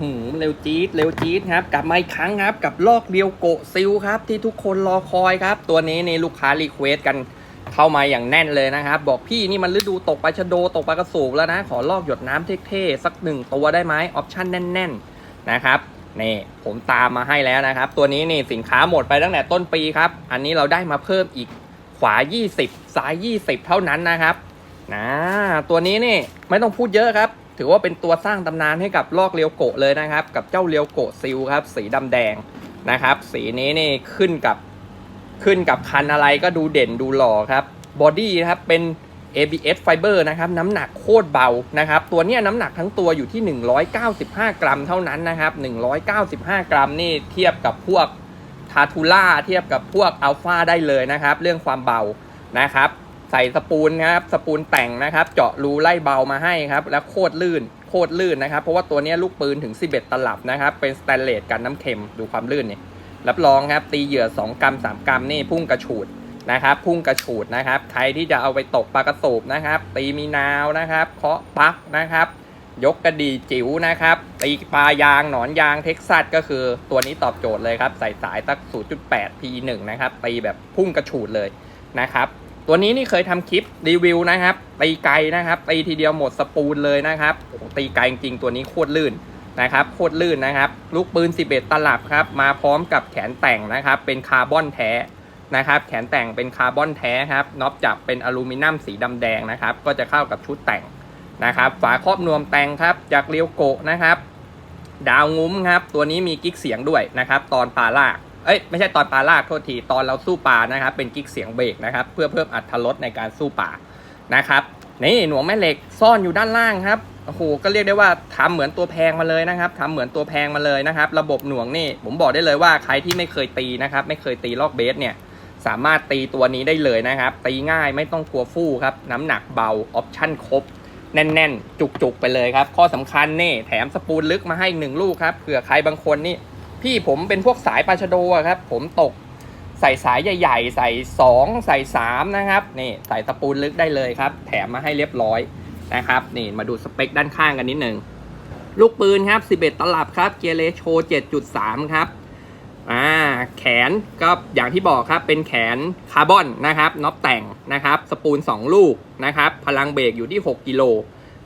หือเร็วจี๊ดเร็วจี๊ดครับ กลับมาอีกครั้งครับ กับลอกเรียวโกซิลครับ ที่ทุกคนรอคอยครับ ตัวนี้นี่ลูกค้ารีเควสกันเข้ามาอย่างแน่นเลยนะครับ บอกพี่นี่มันฤดูตกปลาชะโดตกปลากระสูบแล้วนะ ขอลอกหยดน้ำเท่ๆสักหนึ่งตัวได้ไหมออปชั่นแน่น ๆนะครับนี่ผมตามมาให้แล้วนะครับ ตัวนี้นี่สินค้าหมดไปตั้งแต่ต้นปีครับ อันนี้เราได้มาเพิ่มอีกขวา 20 ซ้าย 20 เท่านั้นนะครับนะตัวนี้นี่ไม่ต้องพูดเยอะครับ ถือว่าเป็นตัวสร้างตำนานให้กับลอกเรียวโกะเลยนะครับ กับเจ้าเรียวโกะซิลครับ สีดำแดงนะครับ สีนี้นี่ขึ้นกับขึ้นกับคันอะไรก็ดูเด่นดูหล่อครับบอดี้นะครับเป็น ABS Fiber นะครับน้ำหนักโคตรเบานะครับ ตัวนี้น้ำหนักทั้งตัวอยู่ที่ 195 กรัมเท่านั้นนะครับ 195 กรัมนี่เทียบกับพวกทาทูล่าเทียบกับพวกอัลฟาได้เลยนะครับ เรื่องความเบานะครับ ใส่สปูลครับ สปูลแต่งนะครับ เจาะรูไล่เบามาให้ครับ แล้วโคตรลื่น โคตรลื่นนะครับ เพราะว่าตัวนี้ลูกปืนถึง 11 ตลับนะครับ เป็นสแตนเลสกันน้ำเค็ม ดูความลื่นนี่ รับรองครับ ตีเหยื่อ 2 กรัม 3 กรัมนี่พุ่งกระฉูดนะครับ พุ่งกระฉูดนะครับ ใครที่จะเอาไปตกปลากระสูบนะครับ ตีมีนาวนะครับ เคาะปักนะครับ ยกกระดีจิ๋วนะครับ ตีปลายางหนอนยางเท็กซัสก็คือตัวนี้ตอบโจทย์เลยครับ ใส่สายตัก0.8 P1 นะครับ ตีแบบพุ่งกระฉูดเลยนะครับ ตัวนี้นี่เคยทำคลิปรีวิวนะครับตีไกลนะครับตีทีเดียวหมดสปูลเลยนะครับโอ้ตีไกลจริงตัวนี้โคตรลื่นนะครับโคตรลื่นนะครับ ลูกปืน 11 ตลับครับ มาพร้อมกับแขนแต่งนะครับ เป็นคาร์บอนแท้นะครับ แขนแต่งเป็นคาร์บอนแท้ครับน็อปจับเป็นอลูมิเนียมสีดำแดงนะครับ ก็จะเข้ากับชุดแต่งนะครับ ฝาครอบนวมแต่งครับจากเรียวโกะนะครับ ดาวงุ้มครับ ตัวนี้มีกิ๊กเสียงด้วยนะครับ ตอนปลาลาก เอ้ยไม่ใช่ตอนปลาลากโทษทีตอนเราสู้ปลานะครับ เป็นกิ๊กเสียงเบรกนะครับ เพื่อเพิ่มอัตรสในการสู้ปลานะครับนี่หนวงแม่เหล็กซ่อนอยู่ด้านล่างครับโอ้โหก็เรียกได้ว่าทำเหมือนตัวแพงมาเลยนะครับทำเหมือนตัวแพงมาเลยนะครับ ระบบหน่วงนี่ผมบอกได้เลยว่าใครที่ไม่เคยตีนะครับ ไม่เคยตีลอกเบสเนี่ยสามารถตีตัวนี้ได้เลยนะครับ ตีง่ายไม่ต้องกลัวฟู่ครับ น้ำหนักเบา ออปชั่นครบ แน่น ๆ จุก ๆ ไปเลยครับ ข้อสำคัญนี่แถมสปูลลึกมาให้อีกหนึ่งลูกครับเผื่อใครบางคนนี่ พี่ผมเป็นพวกสายปลาชโดครับ ผมตกใส่สายใหญ่ ๆ ใส่ 2 ใส่ 3 นะครับ นี่ใส่ตะปูลึกได้เลยครับ แถมมาให้เรียบร้อยนะครับ นี่มาดูสเปคด้านข้างกันนิดหนึ่งลูกปืนครับ 11 ตลับครับ เกียร์เลโช7.3 ครับ อ่า แขนก็อย่างที่บอกครับ เป็นแขนคาร์บอนนะครับ น็อปแต่งนะครับ สปูล 2 ลูกนะครับ พลังเบรกอยู่ที่ 6 กิโล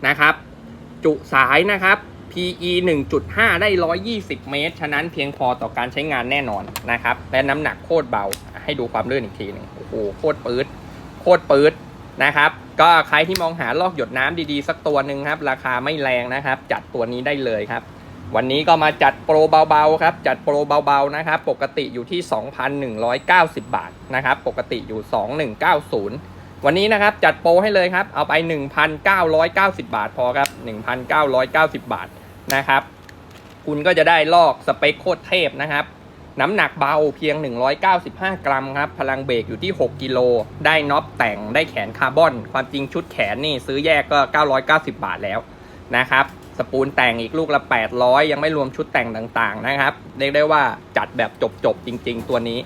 นะครับ จุสายนะครับ PE 1.5 ได้ 120 เมตร ฉะนั้นเพียงพอต่อการใช้งานแน่นอนนะครับ และน้ำหนักโคตรเบา ให้ดูความลื่นอีกทีหนึงโอ้โห โคตรปื๊ด โคตรปื๊ดนะครับ ก็ใครที่มองหาลอกหยดน้ำดีๆ สักตัวหนึ่งครับ ราคาไม่แรงนะครับ จัดตัวนี้ได้เลยครับ วันนี้ก็มาจัดโปรเบาๆครับ จัดโปรเบาๆนะครับ ปกติอยู่ที่ 2,190 บาทนะครับ ปกติอยู่ 2190วันนี้นะครับจัดโปรให้เลยครับ เอาไป 1,990 บาทพอครับ 1,990 บาท นะครับ คุณก็จะได้ลอกสเปคโคตรเทพนะครับ น้ำหนักเบาเพียง 195 กรัมครับ พลังเบรกอยู่ที่ 6 กิโล ได้น็อปแต่งได้แขนคาร์บอน ความจริงชุดแขนนี่ซื้อแยกก็ 990 บาทแล้วนะครับ สปูลแต่งอีกลูกละ 800 ยังไม่รวมชุดแต่งต่างๆนะครับ เรียกได้ว่าจัดแบบจบๆ จริง ๆ ตัวนี้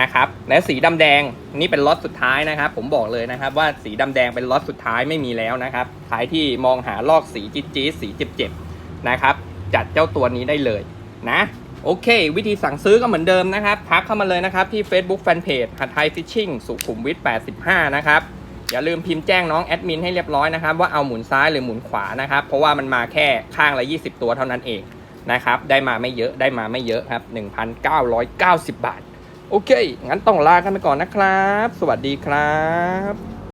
นะครับและสีดำแดงนี่เป็นล็อตสุดท้ายนะครับ ผมบอกเลยนะครับว่าสีดำแดงเป็นล็อตสุดท้ายไม่มีแล้วนะครับใครที่มองหาลอกสีจี๊ดๆสีเจ็บๆ นะครับ จัดเจ้าตัวนี้ได้เลยนะโอเค วิธีสั่งซื้อก็เหมือนเดิมนะครับ ทักเข้ามาเลยนะครับที่ Facebook Fanpage หัดไทยฟิชชิ่งสุขุมวิท85 นะครับ อย่าลืมพิมพ์แจ้งน้องแอดมินให้เรียบร้อยนะครับ ว่าเอาหมุนซ้ายหรือหมุนขวานะครับ เพราะว่ามันมาแค่ข้างละ 20 ตัวเท่านั้นเองนะครับ ได้มาไม่เยอะได้มาไม่เยอะครับ 1,990 บาท โอเค งั้นต้องลากันไปก่อนนะครับ สวัสดีครับ